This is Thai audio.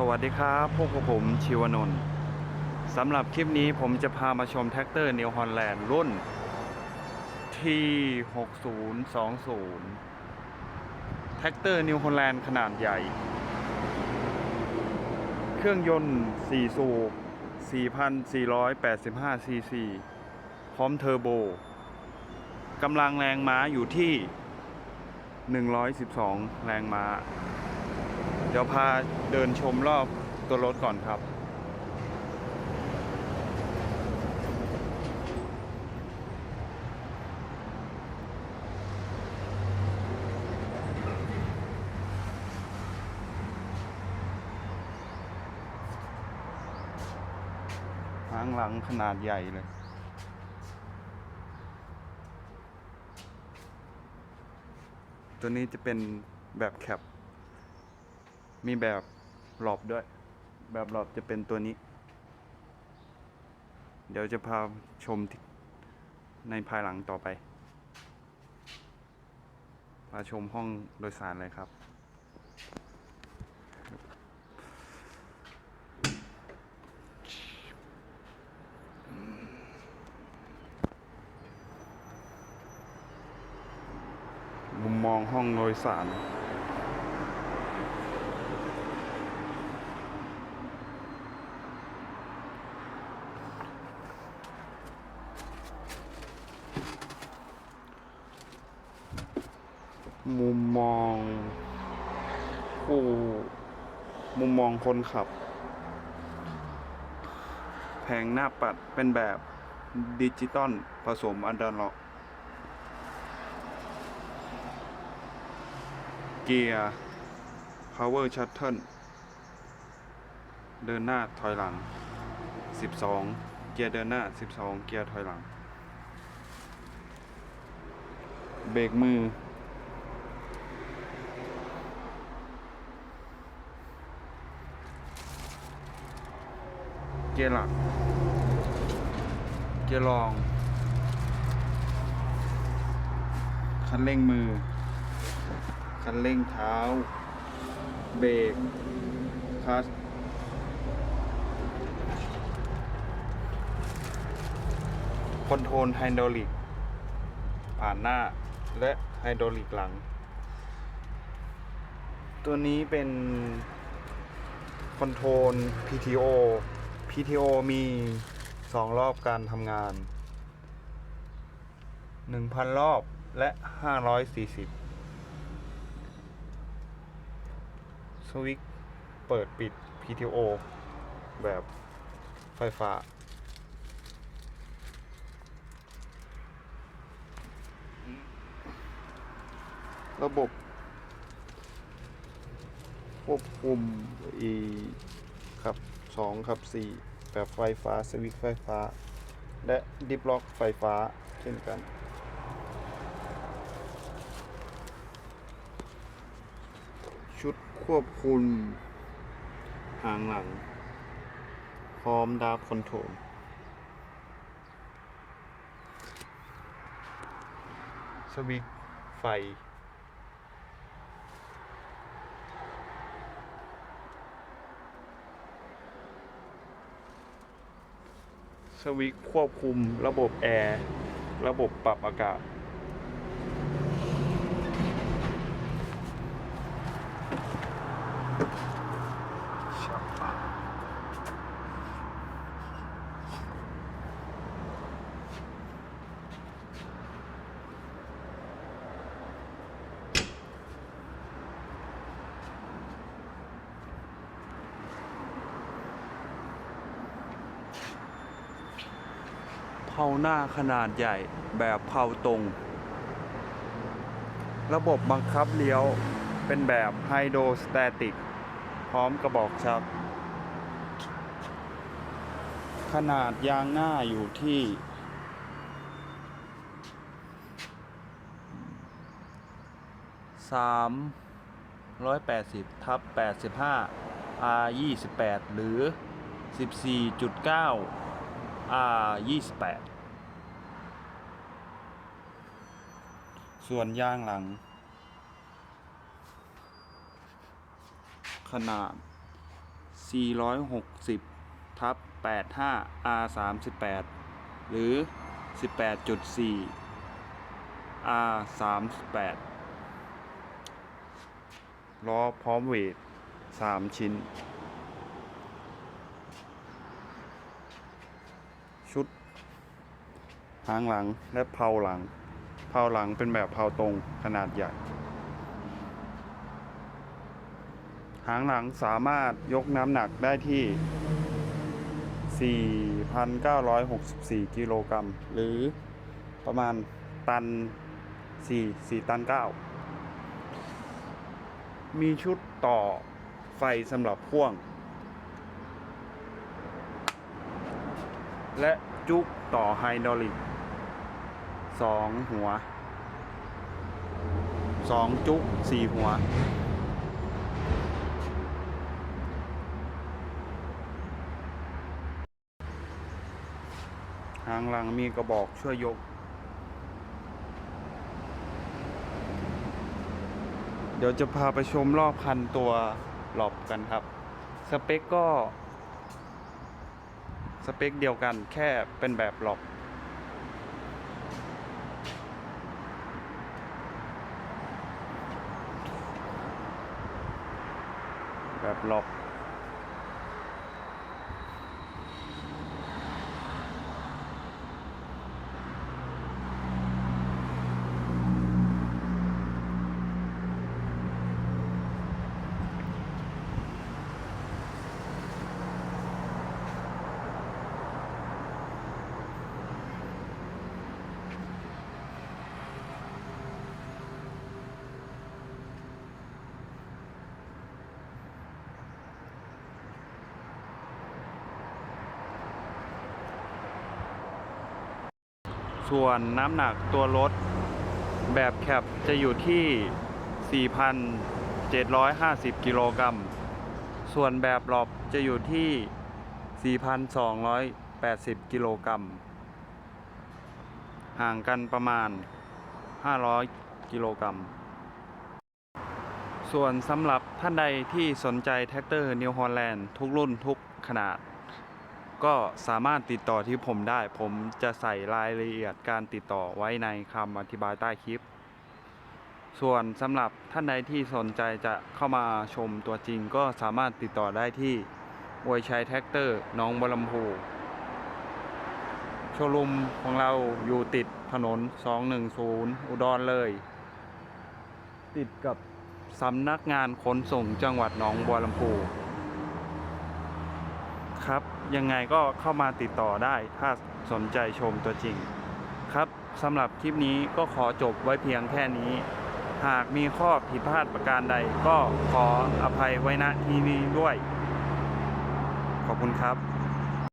สวัสดีครับพวกผมชิวนนท์สำหรับคลิปนี้ผมจะพามาชมแท็กเตอร์ New Holland รุ่น T6020 แท็กเตอร์ New Holland ขนาดใหญ่ เครื่องยนต์ 4 สูบ 4,485 ซีซี พร้อมเทอร์โบ กำลังแรงม้าอยู่ที่ 112 แรงม้า เดี๋ยวพาเดินชมรอบตัวรถก่อนครับหางหลังขนาดใหญ่เลยตัวนี้จะเป็นแบบแคป มีแบบหลอบด้วย แบบหลอบจะเป็นตัวนี้ เดี๋ยวจะพาชมในภายหลังต่อไป พาชมห้องโดยสารเลยครับมุมมองห้องโดยสาร มุมมองผู้มุมมองคนขับ แผงหน้าปัดเป็นแบบดิจิตอลผสมอันดาล็อก เกียร์ power shuttle เดินหน้าถอยหลัง 12 เกียร์เดินหน้า 12 เกียร์ถอยหลัง เบรกมือ เกียร์หลัก เกียร์รอง คันเร่งมือ คันเร่งเท้า เบรกคลัสคอนโทรลไฮดรอลิก ผ่านหน้าและไฮดรอลิกหลัง ตัวนี้เป็นคอนโทรล PTO PTO มี 2 รอบการทำงาน 1,000 รอบและ 540 สวิตช์เปิดปิด PTO แบบไฟฟ้า ระบบควบคุมอีครับ 2ครับ 4 แบบไฟฟ้าสวิตช์ไฟฟ้า และดิฟล็อกไฟฟ้าเช่นกัน ชุดควบคุมหางหลัง พร้อมดาบคอนโทรลสวิตช์ไฟ สวิตช์ควบคุมระบบแอร์ ระบบปรับอากาศ เผาหน้าขนาดใหญ่แบบเผาตรง ระบบบังคับเลี้ยวเป็นแบบไฮโดรสแตติก พร้อมกระบอกชัก ขนาดยางหน้าอยู่ที่สามร้อยแปดสิบทับแปดสิบห้า R ยี่สิบแปดหรือสิ บสี่จุดเก้า R ยี่สิบแปดส่วนยางหลัง ขนาด 460 ทับ 85 R 38 หรือ 18.4 R 38 ล้อพร้อมเวท 3 ชิ้น ชุด หางหลังและเพาหลังเพาหลังเป็นแบบเพาตรงขนาดใหญ่ หางหลังสามารถยกน้ำหนักได้ที่ 4,964 กิโลกรัมหรือประมาณตัน 4 4 ตัน 9 มีชุดต่อไฟสำหรับพ่วง และจุกต่อไฮดรอลิก สองหัวสองจุกสี่หัว หางหลังมีกระบอกช่วยยก เดี๋ยวจะพาไปชมรอบคันตัวหลอบกันครับ สเปคก็ สเปคเดียวกันแค่เป็นแบบหลอบ แบบ ส่วนน้ำหนักตัวรถแบบแคปจะอยู่ที่ 4,750 กิโลกรัม ส่วนแบบหลอบจะอยู่ที่ 4,280 กิโลกรัม ห่างกันประมาณ 500 กิโลกรัม ส่วนสำหรับท่านใดที่สนใจแท็กเตอร์นิวฮอลแลนด์ทุกรุ่นทุกขนาด ก็สามารถติดต่อที่ผมได้ ผมจะใส่รายละเอียดการติดต่อไว้ในคำอธิบายใต้คลิป ส่วนสำหรับท่านใดที่สนใจจะเข้ามาชมตัวจริง ก็สามารถติดต่อได้ที่อวยชัยแท็กเตอร์น้องบัวลำพูโชว์รูมของเราอยู่ติดถนน 210 อุดรเลย ติดกับสำนักงานขนส่งจังหวัดหนองบัวลำพูครับ ยังไงก็เข้ามาติดต่อได้ถ้าสนใจชมตัวจริง ครับสำหรับคลิปนี้ก็ขอจบไว้เพียงแค่นี้ หากมีข้อผิดพลาดประการใดก็ขออภัยไว้ณที่นี้ด้วย ขอบคุณครับ